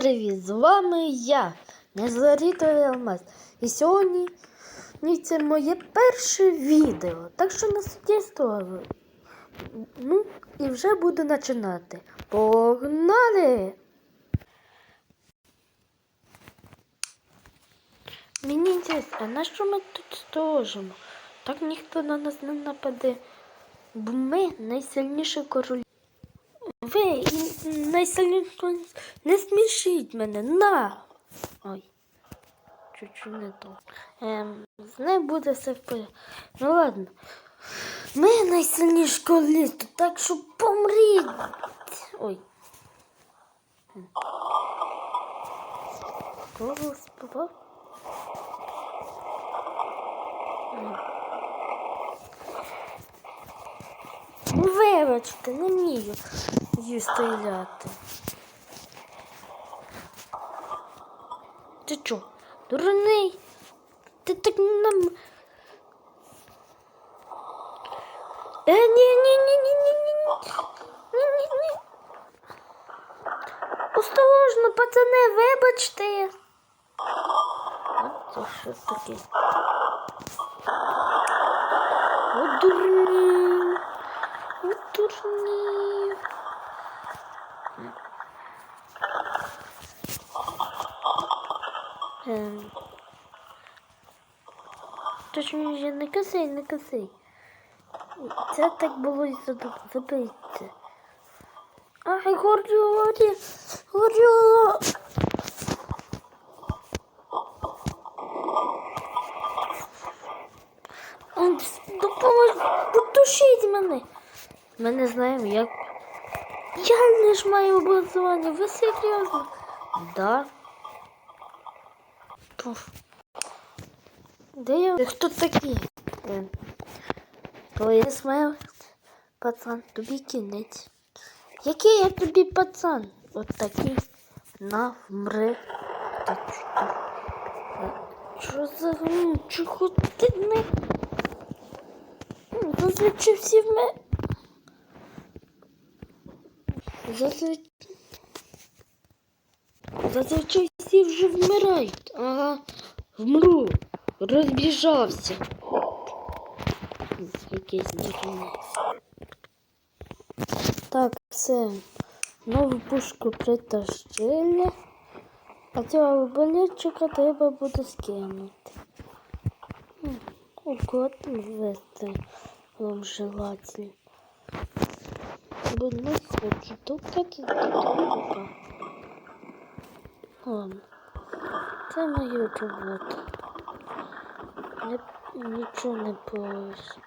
привіт! З вами я, Незарітовий Алмаз. І сьогодні це моє перше відео. Так що насудівство. Ну, і вже буду починати. Погнали! Мені цікаво, а на що ми тут стожимо? Так ніхто на нас не нападе. Бо ми найсильніші королі. Ви найсильніше не смішіть мене, на. Ой, чуть-чуть не то. Ем, з нею буде все в порядку. Ну ладно. Ми найсильніші колісто, так що помріть. Ой. Голос попав. Ем. Ну, вибачте, не вмію її стріляти. Ти чо, дурний? Ти так нам. Е, ні, ні, ні, ні, ні, ні, ні. Ні, ні, ні. Осторожно, пацани, вибачте. А це що таке? О, дурний. О, дурний. Ем. Точніше, не косий, не косий. Це так було і забиться. Ай, горю, горю, горю. Ой, Допоможіть, потушіть мене. Ми не знаємо, як. Я не ж маю образування, ви серйозно? Да. Пуф. Де я? Ти хто такий? Е, Твоє смерть, пацан, тобі кінець. Який я тобі пацан? От такий на вмри. Та що? Е, за ну, чого ти не? Ну, Зазвичай всі в мене. Зазвичай... Зазвичай всі вже вмирають. Ага, вмру. Розбіжався. Якийсь дурниць. Так, все. Нову пушку притащили. А цього болельчика треба буде скинути. Угод вести вам желательно. Бо не хочу тукати до тука. Ладно. Це моя робота. Я нічого не боюсь.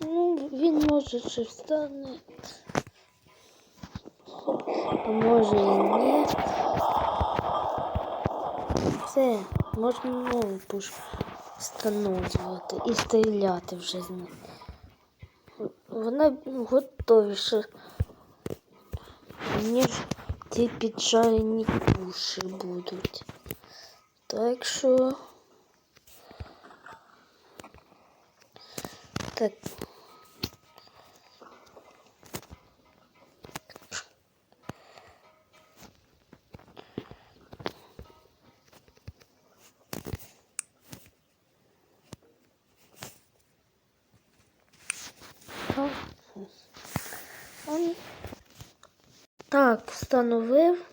Ну, він може ще встане. А може і ні. Все, можна нову пушку встановлювати і стріляти вже з них. Вона готовіша, ніж ті піджарені куші будуть. Так що. Так. Так встановив.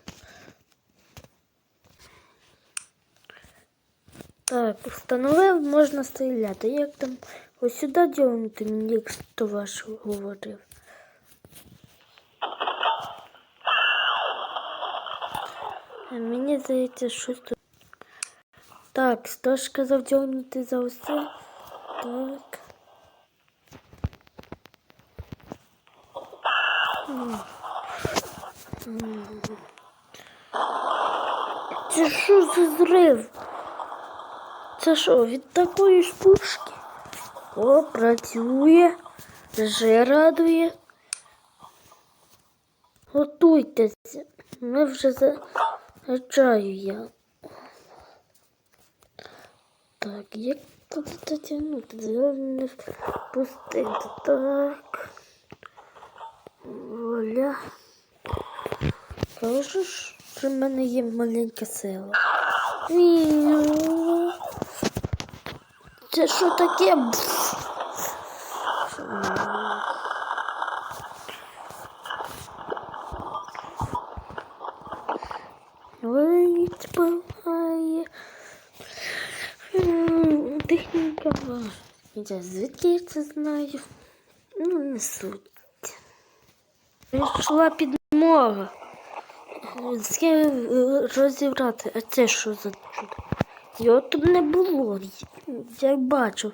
Так, встановив, можна стріляти. Як там ось сюди дьонути мені, як то ваш говорив. Мені здається, щось тут. Так, хто ж казав дьонути за усе? Так. Це що за зрив? Це що, від такої ж пушки? О, працює, вже радує. Готуйтеся, ми вже заряджаю я. Так, як тут дотягнути? Не впустити. Так. Скажу, що в мене є маленька сила. Це що таке? Бф. Вить палає. Техніка. Я звідки я це знаю? Ну, не суть. Прийшла підмога. З ким е, розібрати, а це що за чудо? Його тут не було. Я бачив,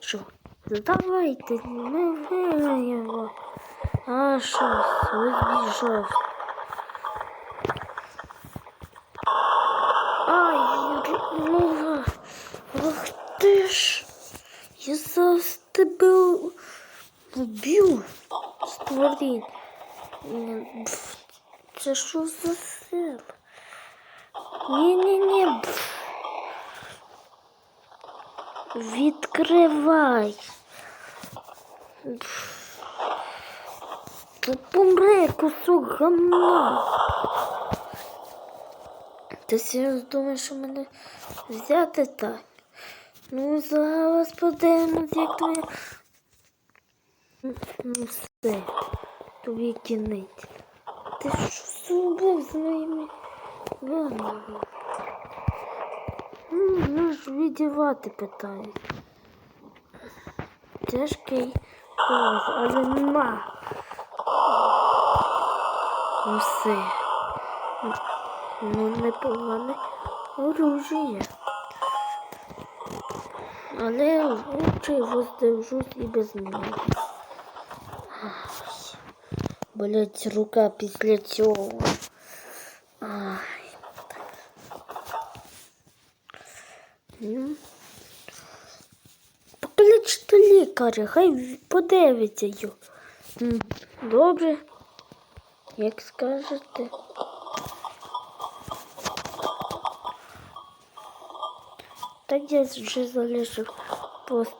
що давайте ми виграємо. А що, збіжав. Ай, ну, ах ти ж. Я зараз тебе вб'ю, створінь. М, пф, Що за сила? Ні-ні-ні. Відкривай. Та помре кусок гамна. Ти серйозно думаєш, що мене взяти так? Ну, зараз подивимось, як твоя. Ну все, тобі кінець. Ти що зробив з моїми ваннами? Ну ж відівати питаю. Тяжкий голос, але нема. Ну все. Ну, непогане оружие. Але лучше воздержусь і без нього. Ай, рука після цього. Ай. Ну. Покличте лікаря, хай подивиться його. Добре, як скажете. Так я вже залишив пост.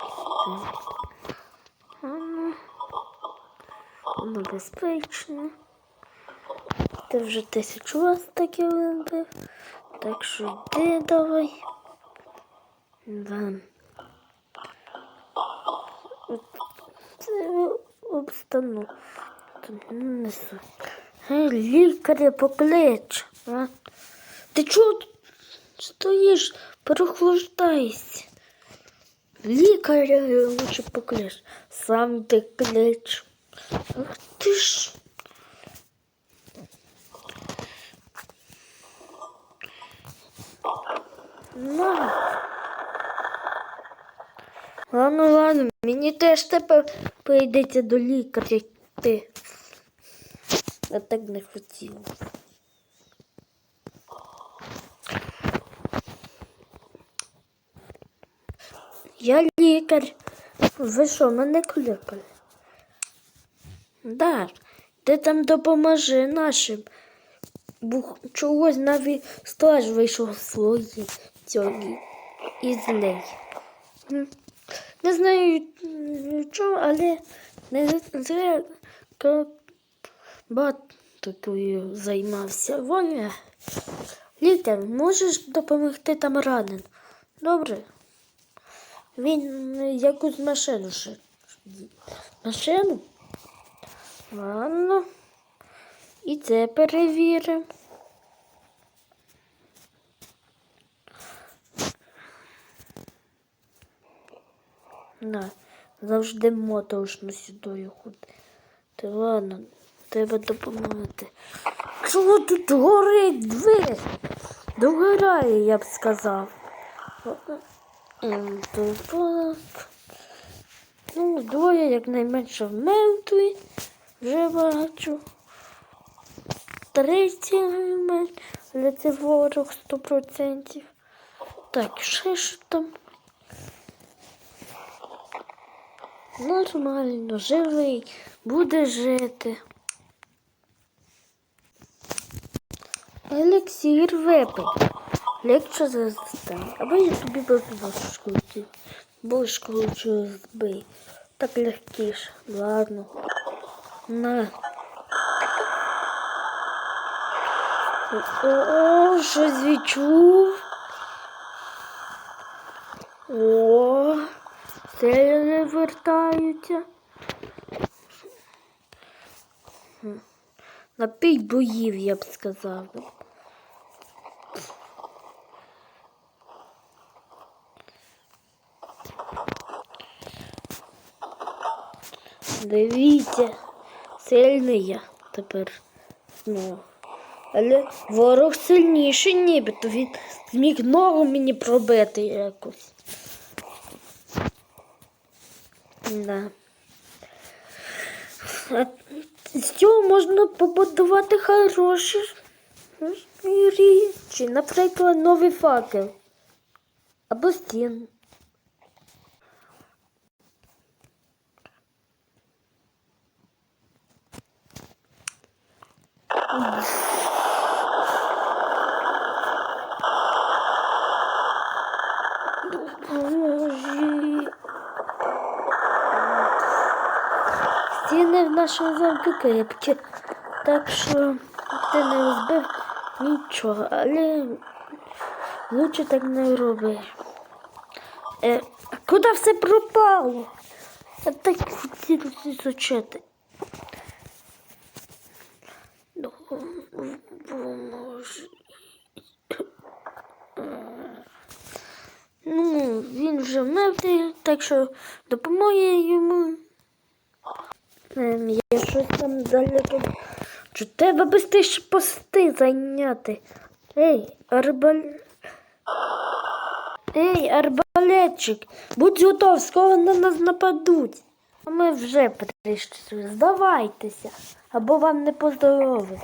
Воно безпечно. Ти вже тисячу раз таке вибив. Так що йди давай. Вам. Це обстану. Несу. Гей, лікаря поклич. А? Ти чого стоїш? Прохлаждайся. Лікаря лучше поклич. Сам ти клич. Ах ти ж. На. Ладно, ладно, мені теж тепер прийдеться до лікаря йти. Я так не хотіла. Я лікар. Ви що, мене кликали? Да, ти там допоможи нашим. Бо чогось навіть страж вийшов свої цьому із неї. Не знаю чого, але не зря багато займався. Воля. Лікар, можеш допомогти там ранен? Добре. Він е, якусь машину ще. Машину? Ладно. І це перевіримо. На, завжди моторошно сюди ходити. Та ладно, треба допомагати. Чого тут горить двері? Догорає, я б сказав. Ну, двоє якнайменше мертві. Вже бачу. Третій мертвий, але це ворог 100%. Так, ще що там? Нормально, живий, буде жити. Елексір випив. Легше застань. Або я тобі башку лучше збий. Так легкіше. Ладно. На. О, щось відчув. О, сили вертаються. Хм. Напій боїв, я б сказав. Дивіться, сильний я тепер знову. Але ворог сильніший нібито він зміг ногу мені пробити якось. Да. А з цього можна побудувати хороші речі. Наприклад, новий факел. Або стін. Допоможи. Стіни в нашому замку крепкі, так що ти не розбив нічого, але лучше так не роби. Е, куди все пропало? Я так хотів ізучати. Ну, він вже мертвий, так що допомоги йому. Ем, я щось там далі. Чи треба бистріше пости зайняти? Ей, арбал... Ей, арбалетчик, будь готов, скоро на нас нападуть. А ми вже прийшли. Здавайтеся, або вам не поздоровитись.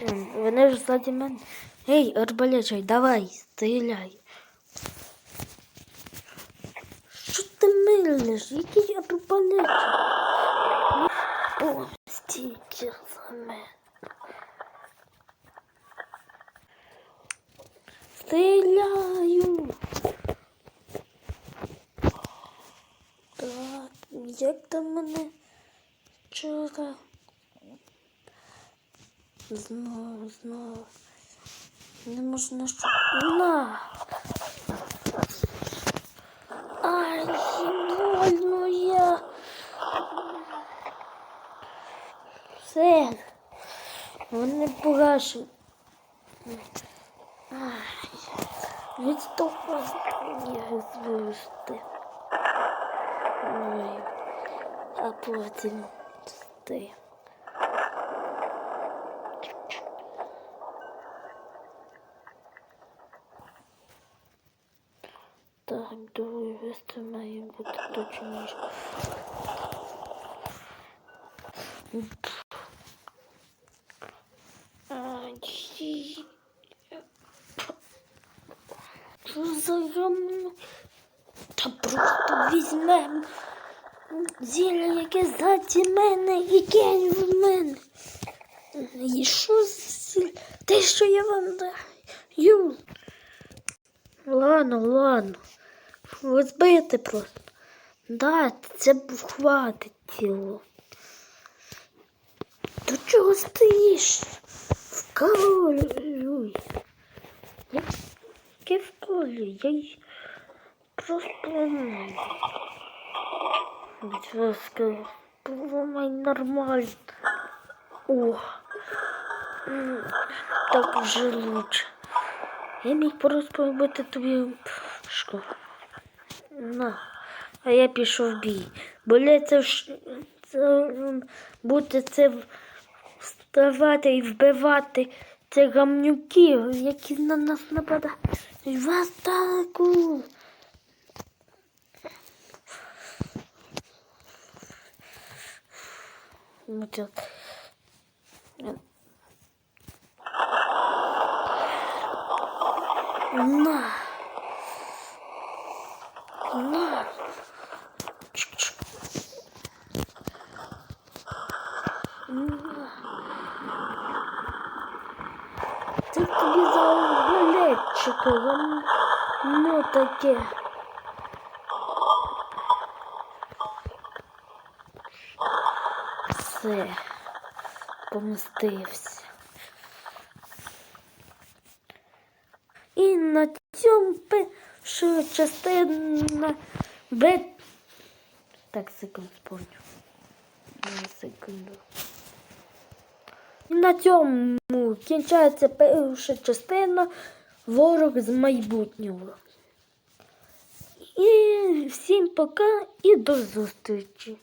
Ем, Вони ж ззаді мене. Ей, арбалетчик, давай, стріляй. Що ти милиш? Який арбалетчик? О, стільки за мене. Стріляю. Так, як там мене вчора? Знову, знову. Не можна що. На! Вони погашені. Відступай їх звести. Ой. А потім ти. Так, думаю, вести має бути точніше. Візьмем зілля, яке ззаді мене, і кинь в мене. І що зілля? Те, що я вам даю. Ладно, ладно. Розбити просто. Да, це хватить тіло. До чого стоїш? Вкалюй. Яке вкалюй? Я просто Будь поламай нормально. О, так вже лучше. Я міг просто робити тобі школу. На. А я пішов бій. Бо це, це бути це вставати і вбивати це гамнюків, які на нас нападають. В атаку. Ну, це- помстився. І на цьому першу частина Б. Так, секунду спорню. Секунду. І на цьому кінчається перша частина ворог з майбутнього. І всім пока і до зустрічі!